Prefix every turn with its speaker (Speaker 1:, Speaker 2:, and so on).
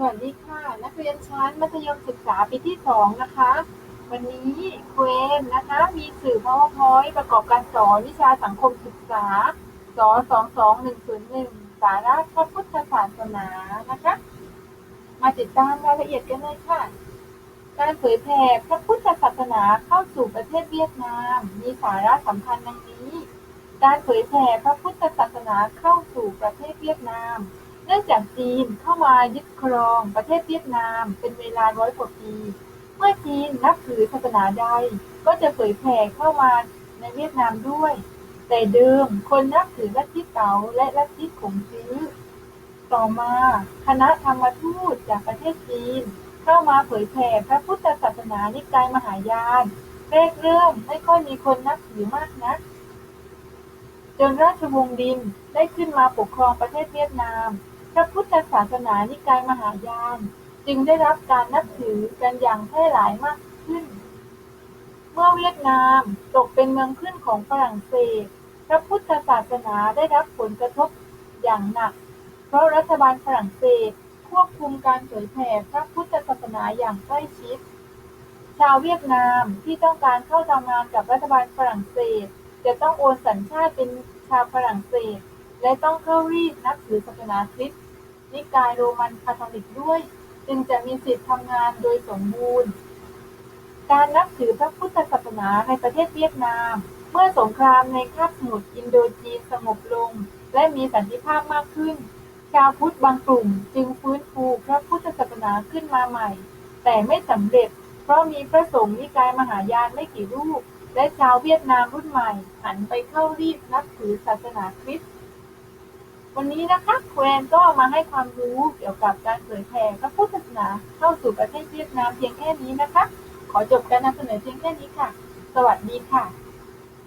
Speaker 1: สวัสดีค่ะ นักเรียนชั้นมัธยมศึกษาปีที่สองนะคะ วันนี้เครูเอนนะคะ มีสื่อ PowerPoint ประกอบการสอนวิชาสังคมศึกษาส22101 สาระพระพุทธศาสนานะคะ มาติดตามรายละเอียดกันเลยค่ะ การเผยแผ่พระพุทธศาสนาเข้าสู่ประเทศเวียดนาม มีสาระสำคัญดังนี้ การเผยแผ่พระพุทธศาสนาเข้าสู่ประเทศเวียดนาม เนื่องจากจีนเข้ามายึดครองประเทศเวียดนามเป็นเวลาร้อยกว่าปี เมื่อจีนนับถือศาสนาใด ก็จะเผยแผ่เข้ามาในเวียดนามด้วย แต่เดิมคนนับถือลัทธิเต๋าและลัทธิขงซื้อ ต่อมาคณะธรรมทูตจากประเทศจีน เข้ามาเผยแผ่พระพุทธศาสนานิกายมหายานแรกเริ่มไม่ค่อยมีคนนับถือมากนักจนราชวงศ์ดินได้ขึ้นมาปกครองประเทศเวียดนาม พระพุทธศาสนานิกายมหายาน จึงได้รับการนับถือกันอย่างแพร่หลายมากขึ้น เมื่อเวียดนามตกเป็นเมืองขึ้นของฝรั่งเศส พระพุทธศาสนาได้รับผลกระทบอย่างหนัก เพราะรัฐบาลฝรั่งเศสควบคุมการเผยแผ่พระพุทธศาสนาอย่างใกล้ชิด ชาวเวียดนามที่ต้องการเข้าทำงานกับรัฐบาลฝรั่งเศส จะต้องโอนสัญชาติเป็นชาวฝรั่งเศส และต้องเข้ารีดนับถือศาสนาคริสต์นิกายโรมันคาทอลิกด้วย จึงจะมีสิทธิทำงานโดยสมบูรณ์ การนับถือพระพุทธศาสนาในประเทศเวียดนาม เมื่อสงครามในคาบสมุทรอินโดจีนสงบลง และมีสันติภาพมากขึ้น ชาวพุทธบางกลุ่มจึงฟื้นฟูพระพุทธศาสนาขึ้นมาใหม่ แต่ไม่สำเร็จ เพราะมีพระสงฆ์นิกายมหายานไม่กี่รูป และชาวเวียดนามรุ่นใหม่หันไปเข้ารีบนับถือศาสนาคริสต์ วันนี้นะคะแควนก็มาให้ความรู้เกี่ยวกับการเผยแผ่พระพุทธศาสนาเข้าสู่ประเทศเวียดนามเพียงแค่นี้นะคะ ขอจบการนำเสนอเพียงแค่นี้ค่ะ สวัสดีค่ะ